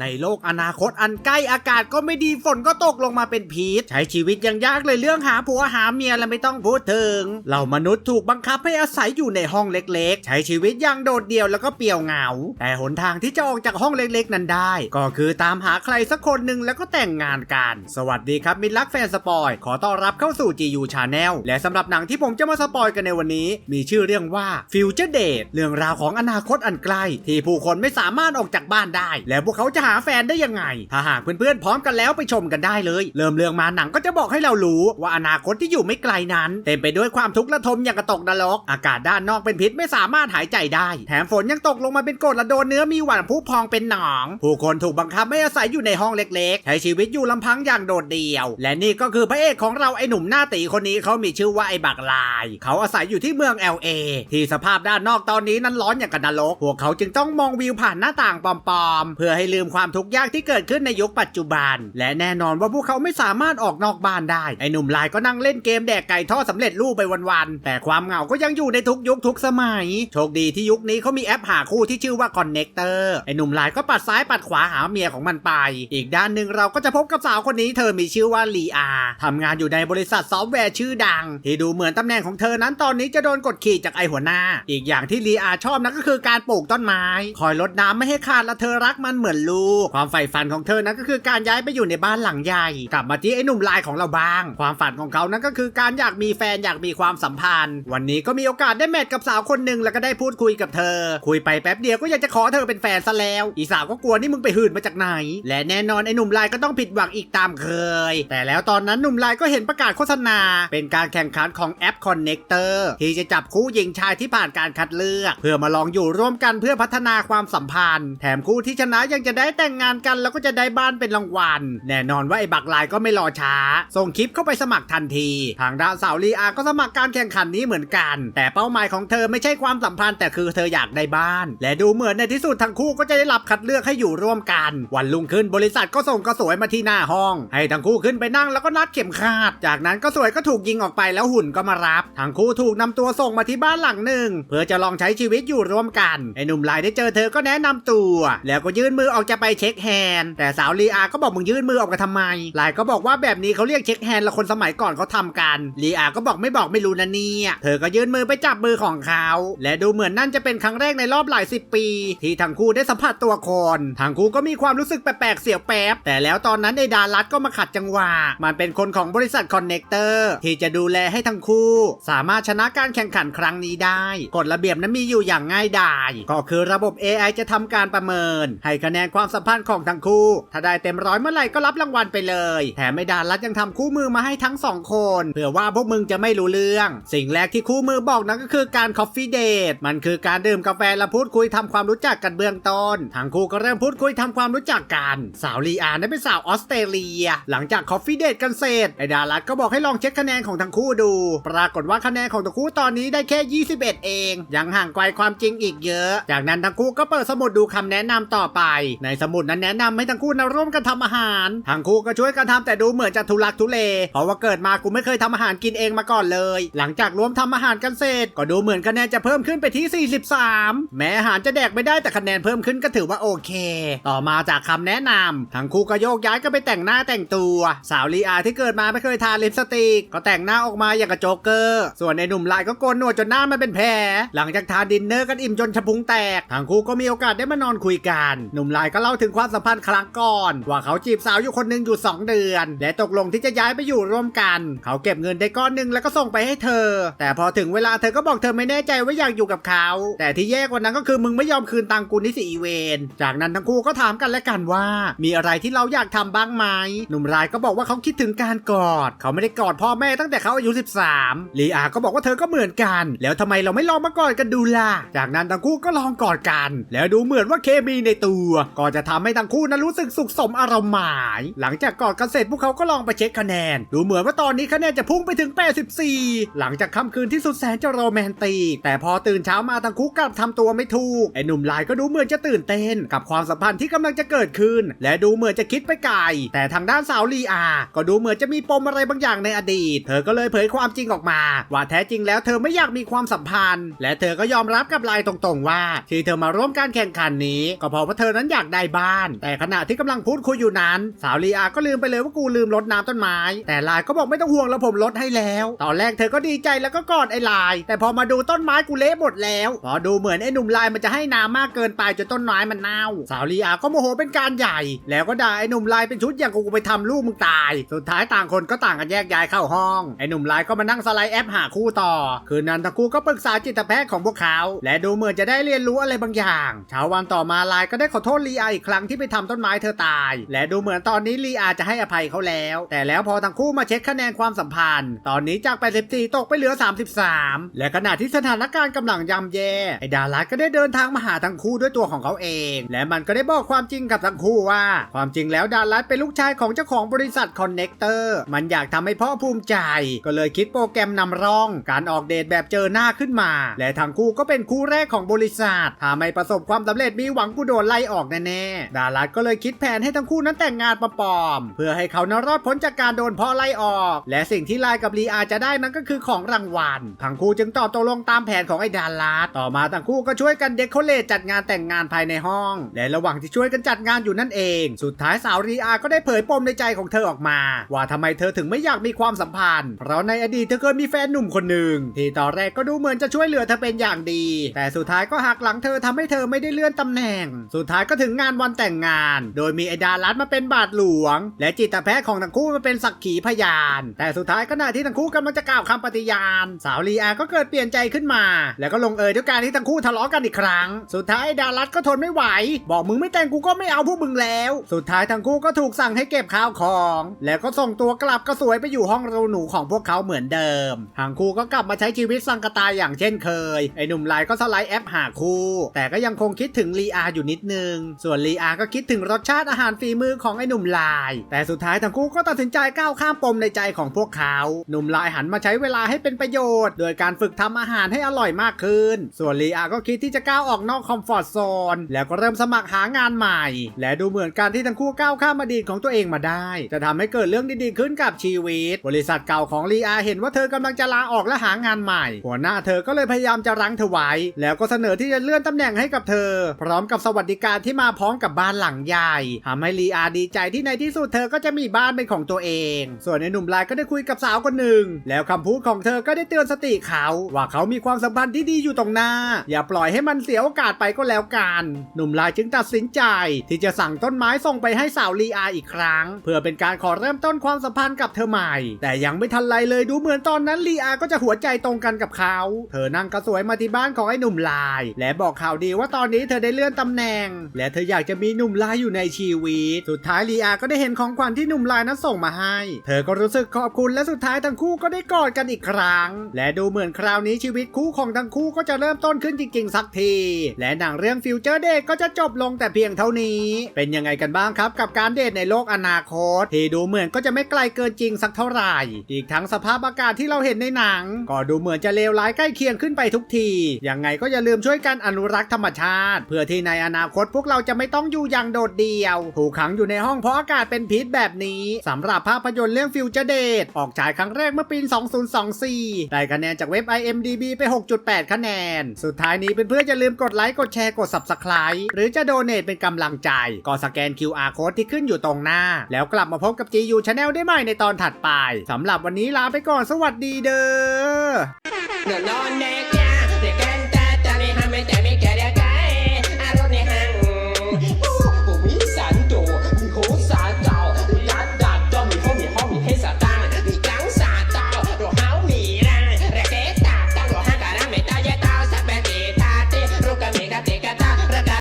ในโลกอนาคตอันใกล้อากาศก็ไม่ดีฝนก็ตกลงมาเป็นพีชใช้ชีวิตยังยากเลยเรื่องหาผัวหาเมียและไม่ต้องพูดถึงเรามนุษย์ถูกบังคับให้อาศัยอยู่ในห้องเล็กๆ ใช้ชีวิตอย่างโดดเดี่ยวแล้วก็เปี่ยวเหงา แต่หนทางที่จะออกจากห้องเล็กๆ นั้นได้ ก็คือตามหาใครสักคนหนึ่งแล้วก็แต่งงานกัน สวัสดีครับมิตรรักแฟนสปอยขอต้อนรับเข้าสู่ GU Channel และสำหรับหนังที่ผมจะมาสปอยกันในวันนี้ มีชื่อเรื่องว่า Future Date เรื่องราวของอนาคตอันใกล้ ที่ผู้คนไม่สามารถออกจากบ้านได้ แล้วพวกเขาจะหาแฟนได้ยังไง ถ้าหากเพื่อนๆพร้อมกันแล้วไปชมกันได้เลย เริ่มเรื่องมาหนังก็จะบอกให้เรารู้ ว่าอนาคตที่อยู่ไม่ไกลนั้น เต็มไปด้วยความทุกข์ระทมอย่างกระตกนรก อากาศด้านนอกเป็นพิษไม่สามารถหายใจได้ แถมฝนยังตกลงมาเป็นกรดและโดนเนื้อมีหวานผู้พองเป็นหนอง ผู้คนถูกบังคับให้อาศัยอยู่ในห้องเล็กๆ ใช้ชีวิตอยู่ลำพังอย่างโดดเดี่ยว และนี่ก็คือพระเอกของเราไอ้หนุ่มหน้าตีคนนี้เขามีชื่อว่าไอ้บักลาย เขาอาศัยอยู่ที่เมือง LA ที่สภาพด้านนอกตอนนี้นั้นร้อนอย่างกับนรกพวกเขาจึงต้องมองวิวผ่านหน้าต่างปลอมๆ เพื่อให้ลืมความทุกข์ยากที่เกิดขึ้นในยุคปัจจุบัน และแน่นอนว่าพวกเขาไม่สามารถออกนอกบ้านได้ ไอ้หนุ่มลายก็นั่งเล่นเกมแดกไก่ทอดสำเร็จรูปไปวันๆ แต่ความเหงาก็ยังอยู่ในทุกยุคทุกสมัย โชคดีที่ยุคนี้เขามีแอปหาคู่ที่ชื่อว่า Connector ไอ้หนุ่มลายก็ปัดซ้ายปัดขวาหาเมียของมันไป อีกด้านหนึ่งเราก็จะพบกับสาวคนนี้เธอมีชื่อว่าลีอาทำงานอยู่ในบริษัทซอฟต์แวร์ชื่อดัง ที่ดูเหมือนตำแหน่งของเธอนั้นตอนนี้จะโดนกดขี่จากไอหัวหน้า อีกอย่างที่ลีอาชอบนั่นก็คือการปลูกต้นไม้ คอยรดน้ำไม่ให้ขาดและเธอรักมันเหมือนลูกความใฝ่ฝันของเธอนั้นก็คือการย้ายไปอยู่ในบ้านหลังใหญ่ กลับมาที่ไอ้หนุ่มลายของเราบ้าง ความฝันของเขานั้นก็คือการอยากมีแฟนอยากมีความสัมพันธ์ วันนี้ก็มีโอกาสได้แมทกับสาวคนหนึ่งแล้วก็ได้พูดคุยกับเธอ คุยไปแป๊บเดียวก็อยากจะขอเธอเป็นแฟนซะแล้ว อีสาวก็กลัวนี่มึงไปหื่นมาจากไหน และแน่นอนไอ้หนุ่มลายก็ต้องผิดหวังอีกตามเคย แต่แล้วตอนนั้นหนุ่มลายก็เห็นประกาศโฆษณา เป็นการแข่งขันของแอป Connector ที่จะจับคู่หญิงชายที่ผ่านการคัดเลือก เพื่อมาลองอยู่ร่วมกันเพื่อพัฒนาความสัมพันธ์ แถมคู่ที่ชนะยังจะได้แต่งงานกันแล้วก็จะได้บ้านเป็นรางวัล แน่นอนว่าไอ้บักลายก็ไม่รอช้า ส่งคลิปเข้าไปสมัครทันที ทางด้านสาวลีอาก็สมัครการแข่งขันนี้เหมือนกัน แต่เป้าหมายของเธอไม่ใช่ความสัมพันธ์แต่คือเธออยากได้บ้าน และดูเหมือนในที่สุดทั้งคู่ก็จะได้รับคัดเลือกให้อยู่ร่วมกัน วันรุ่งขึ้นบริษัทก็ส่งกระสวยมาที่หน้าห้อง ให้ทั้งคู่ขึ้นไปนั่งแล้วก็นัดเข็มขัดจากนั้นก็สวยก็ถูกยิงออกไปแล้วหุ่นก็มารับ ทั้งคู่ถูกนำตัวส่งมาที่บ้านหลังหนึ่ง เพื่อจะลองใช้ชีวิตอยู่ร่วมกันไอ้หนุ่มลายได้เจอเธอก็แนะนำตัว แล้วก็ยื่นมือออกจะไปเช็คแฮนด์แต่สาวลีอาก็บอกมึงยื่นมือออกมาทำไมหลายก็บอกว่าแบบนี้เขาเรียกเช็คแฮนด์ละคนสมัยก่อนเขาทำกันลีอาก็บอกไม่บอกไม่รู้นะเนี่ยเธอก็ยื่นมือไปจับมือของเขาและดูเหมือนนั่นจะเป็นครั้งแรกในรอบหลายสิบปี ที่ทั้งคู่ได้สัมผัสตัวคนทั้งคู่ก็มีความรู้สึกแปลกๆเสียวแป๊บแต่แล้วตอนนั้นไอ้ดารัตก็มาขัดจังหวะมันเป็นคนของบริษัทคอนเนคเตอร์ที่จะดูแลให้ทั้งคู่ สามารถชนะการแข่งขันครั้งนี้ได้กฎระเบียบนั้นมีอยู่อย่างง่ายดายก็คือระบบ AI จะทำการประเมิน ให้คะแนนความความสัมพันธ์ของทั้งคู่ ถ้าได้เต็มร้อยเมื่อไหร่ก็รับรางวัลไปเลย แถมไอ้ดารัตยังทำคู่มือมาให้ทั้งสองคนเผื่อว่าพวกมึงจะไม่รู้เรื่อง สิ่งแรกที่คู่มือบอกนั้นก็คือการ Coffee Date มันคือการดื่มกาแฟและพูดคุยทำความรู้จักกันเบื้องต้นทั้งคู่ก็เริ่มพูดคุยทำความรู้จักกันสาวลีอานั้นเป็นสาวออสเตรเลีย หลังจาก Coffee Date กันเสร็จไอดารัตก็บอกให้ลองเช็คคะแนนของทั้งคู่ดู ปรากฏว่าคะแนนของทั้งคู่ตอนนี้ได้แค่ 21 เอง ยังห่างไกลความจริงอีกเยอะ จากนั้นทั้งคู่ก็เปิดสมุดดูคำแนะนำต่อไป ในสมุดนั้นแนะนำให้ทั้งคู่นะร่วมกันทำอาหาร ทั้งคู่ก็ช่วยกันทำแต่ดูเหมือนจะทุลักทุเล เพราะว่าเกิดมากูไม่เคยทำอาหารกินเองมาก่อนเลย หลังจากรวมทำอาหารกันเสร็จ ก็ดูเหมือนคะแนนจะเพิ่มขึ้นไปที่ 43 แม้อาหารจะแดกไม่ได้แต่คะแนนเพิ่มขึ้นก็ถือว่าโอเค ต่อมาจากคำแนะนำทั้งคู่ก็โยกย้ายกันไปแต่งหน้าแต่งตัว สาวลีอาที่เกิดมาไม่เคยทาลิปสติก ก็แต่งหน้าออกมาอย่างกับโจ๊กเกอร์ ส่วนในหนุ่มลายก็โกนหนวดจนหน้ามันเป็นแผลหลังจากทานดินเนอร์กันอิ่มจนชะพุงแตกทั้งคู่ก็มีโอกาสได้มานอนคุยกัน หนุ่มลายก็เล่าถึงความสัมพันธ์ครั้งก่อน ว่าเขาจีบสาวอยู่คนหนึ่งอยู่ 2 เดือน และตกลงที่จะย้ายไปอยู่ร่วมกัน เขาเก็บเงินได้ก้อนหนึ่งแล้วก็ส่งไปให้เธอ แต่พอถึงเวลาเธอก็บอกเธอไม่แน่ใจว่าอยากอยู่กับเขา แต่ที่แย่กว่านั้นก็คือมึงไม่ยอมคืนตังกูนี่สิอีเวน จากนั้นทั้งคู่ก็ถามกันและกันว่า มีอะไรที่เราอยากทำบ้างไหมหนุ่มรายก็บอกว่าเขาคิดถึงการกอด เขาไม่ได้กอดพ่อแม่ตั้งแต่เขาอายุ 13ลีอาก็บอกว่าเธอก็เหมือนกัน แล้วทำไมเราไม่ลองมากอดกันดูล่ะ จากนั้นทั้งคู่ก็ลองกอดกัน แล้วดูเหมือนว่าเคมีในตัวก็จะทำให้ทั้งคู่นั้นรู้สึกสุขสมอารมณ์หมาย หลังจากกอดกันเสร็จพวกเขาก็ลองไปเช็คคะแนน ดูเหมือนว่าตอนนี้คะแนนจะพุ่งไปถึง 84 หลังจากค่ำคืนที่สุดแสนจะโรแมนติก แต่พอตื่นเช้ามาทั้งคู่กลับทำตัวไม่ถูกไอ้หนุ่มลายก็ดูเหมือนจะตื่นเต้น กับความสัมพันธ์ที่กำลังจะเกิดขึ้น และดูเหมือนจะคิดไปไกลแต่ทางด้านสาวลีอา ก็ดูเหมือนจะมีปมอะไรบางอย่างในอดีต เธอก็เลยเผยความจริงออกมา ว่าแท้จริงแล้วเธอไม่อยากมีความสัมพันธ์ และเธอก็ยอมรับกับลายตรงๆว่า ที่เธอมาร่วมการแข่งขันนี้ ก็เพราะว่าเธอนั้นอยากได้บ้าน แต่ขณะที่กำลังพูดคุยอยู่นั้น สาวลีอาก็ลืมไปเลยว่ากูลืมรดน้ำต้นไม้ แต่ลายก็บอกไม่ต้องห่วงแล้วผมลดให้แล้ว ตอนแรกเธอก็ดีใจแล้วก็กอดไอ้ลาย แต่พอมาดูต้นไม้กูเละหมดแล้ว พอดูเหมือนไอ้หนุ่มลายมันจะให้น้ำมากเกินไปจนต้นไม้มันเน่า สาวลีอาก็โมโหเป็นการใหญ่ แล้วก็ด่าไอ้หนุ่มลายเป็นชุดอย่างกูไปทำลูกมึงตาย สุดท้ายต่างคนก็ต่างกันแยกย้ายเข้าห้อง ไอ้หนุ่มลายก็มานั่งสไลด์แอปหาคู่ต่อ คืนนั้นทั้งคู่ก็ปรึกษาจิตแพทย์ของพวกเขา และดูเหมือนจะได้เรียนรู้อะไรบางอย่างเช้าวันต่อมาลายก็ได้ขอโทษลีอาอีกครั้งที่ไปทำต้นไม้เธอตาย และดูเหมือนตอนนี้ลีอาจะให้อภัยเขาแล้ว แต่แล้วพอทั้งคู่มาเช็คคะแนนความสัมพันธ์ ตอนนี้จาก 84 ตกไปเหลือ 33 และขณะที่สถานการณ์กำลังย่ำแย่ไอ้ดารัสก็ได้เดินทางมาหาทั้งคู่ด้วยตัวของเขาเอง และมันก็ได้บอกความจริงกับทั้งคู่ว่า ความจริงแล้วดารัสเป็นลูกชายของเจ้าของบริษัทคอนเน c เตอร์มันอยากทำให้พ่อภูมิใจ ก็เลยคิดโปรแกรมนำร่อง การออกเดทแบบเจอหน้าขึ้นมา และทั้งคู่ก็เป็นคู่แรกของบริษัทถ้าไม่ประสบความสำเร็จมีหวังกูโดนไล่ออกแน่ดารัสก็เลยคิดแผนให้ทั้งคู่นั้นแต่งงานปลอมๆเพื่อให้เขานั้นรอดพ้นจากการโดนพ่อไล่ออก และสิ่งที่ไลกับลีอาจะได้นั้นก็คือของรางวัลทั้งคู่จึงตอบตกลงตามแผนของไอ้ดารัสต่อมาทั้งคู่ก็ช่วยกันเดคอเรทจัดงานแต่งงานภายในห้อง และระหว่างที่ช่วยกันจัดงานอยู่นั่นเอง สุดท้ายสาวลีอาก็ได้เผยปมในใจของเธอออกมา ว่าทำไมเธอถึงไม่อยากมีความสัมพันธ์ เพราะในอดีตเธอเคยมีแฟนหนุ่มคนหนึ่งที่ตอนแรกก็ดูเหมือนจะช่วยเหลือเธอเป็นอย่างดี แต่สุดท้ายก็หักหลังเธอทำให้เธอไม่ได้เลื่อนตำแหน่ง สุดท้ายก็ถึงงานวันแต่งงาน โดยมีไอดารัสมาเป็นบาทหลวง และจิตแพทย์ของทั้งคู่มาเป็นสักขีพยาน แต่สุดท้ายขณะที่ทั้งคู่กำลังจะกล่าวคำปฏิญาณ สาวลีอาก็เกิดเปลี่ยนใจขึ้นมา แล้วก็ลงเอยด้วยการที่ทั้งคู่ทะเลาะกันอีกครั้ง สุดท้ายไอดารัสก็ทนไม่ไหว บอกมึงไม่แต่งกูก็ไม่เอาพวกมึงแล้ว สุดท้ายทั้งคู่ก็ถูกสั่งให้เก็บข้าวของ แล้วก็ส่งตัวกลับกระสวยไปอยู่ห้องรูหนูของพวกเขาเหมือนเดิมทั้งคู่ก็กลับมาใช้ชีวิตสังกตายอย่างเช่นเคย ไอ้หนุ่มลายก็สไลด์แอปหาคู่ แต่ก็ยังคงคิดถึงลีอาอยู่นิดนึง ส่วนลีอาก็คิดถึงรสชาติอาหารฝีมือของไอ้หนุ่มลาย แต่สุดท้ายทั้งคู่ก็ตัดสินใจก้าวข้ามปมในใจของพวกเขา หนุ่มลายหันมาใช้เวลาให้เป็นประโยชน์ โดยการฝึกทำอาหารให้อร่อยมากขึ้น ส่วนลีอาก็คิดที่จะก้าวออกนอกคอมฟอร์ทโซน แล้วก็เริ่มสมัครหางานใหม่ และดูเหมือนการที่ทั้งคู่ก้าวข้ามอดีตของตัวเองมาได้ จะทำให้เกิดเรื่องดีๆขึ้นกับชีวิต บริษัทเก่าของลีอาเห็นว่าเธอกำลังจะลาออกและหางานใหม่ หัวหน้าเธอก็เลยพยายามจะรั้งเธอไว้ แล้วก็เสนอที่จะเลื่อนตำแหน่งให้กับเธอ พร้อมกับสวัสดิการที่มาพร้อมกับบ้านหลังใหญ่ทำให้ลีอาดีใจที่ในที่สุดเธอก็จะมีบ้านเป็นของตัวเอง ส่วนในหนุ่มลายก็ได้คุยกับสาวคนหนึ่ง แล้วคำพูดของเธอก็ได้เตือนสติเขา ว่าเขามีความสัมพันธ์ที่ดีอยู่ตรงหน้า อย่าปล่อยให้มันเสียโอกาสไปก็แล้วกัน หนุ่มลายจึงตัดสินใจ ที่จะสั่งต้นไม้ส่งไปให้สาวลีอาอีกครั้ง เพื่อเป็นการขอเริ่มต้นความสัมพันธ์กับเธอใหม่ แต่ยังไม่ทันไรเลยดูเหมือนตอนนั้นลีอาก็จะหัวใจตรงกันกับเขา เธอนั่งกระสวยมาที่บ้านของไอ้หนุ่มลาย และบอกข่าวดีว่าตอนนี้เธอได้เลื่อนตำแหน่ง และเธออยากจะมีหนุ่มลายอยู่ในชีวิต สุดท้ายลีอาก็ได้เห็นของขวัญที่หนุ่มลายนั้นส่งมาให้ เธอก็รู้สึกขอบคุณและสุดท้ายทั้งคู่ก็ได้กอดกันอีกครั้ง และดูเหมือนคราวนี้ชีวิตคู่ของทั้งคู่ก็จะเริ่มต้นขึ้นจริงๆ สักที และหนังเรื่องฟิวเจอร์เดทก็จะจบลงแต่เพียงเท่านี้ เป็นยังไงกันบ้างครับ กับการเดทในโลกอนาคต ที่ดูเหมือนก็จะไม่ไกลเกินจริงสักเท่าไหร่ อีกทั้งสภาพอากาศที่เราเห็นในหนัง ก็ดูเหมือนจะเลวร้ายใกล้เคียงขึ้นไปทุกที ยังไงก็อย่าลืมช่วยกันอนุรักษ์ธรรมชาติ เพื่อที่ในอนาคตพวกเราจะไม่ต้องอยู่อย่างโดดเดี่ยว ถูกขังอยู่ในห้องเพราะอากาศเป็นพิษแบบนี้สำหรับภาพยนตร์เรื่องฟิวเจอร์เดทออกฉายครั้งแรกเมื่อปี 2024 ได้คะแนนจากเว็บ IMDB ไป 6.8 คะแนน สุดท้ายนี้เพื่อนๆอย่าลืมกดไลค์กดแชร์กด Subscribe หรือจะโดเน a เป็นกำลังใจ ก็สแกน QR code ที่ขึ้นอยู่ตรงหน้า แล้วกลับมาพบกับ GU Channel ได้ใหม่ในตอนถัดไปสำหรับวันนี้ลาไปก่อนสวัสดีเด้อ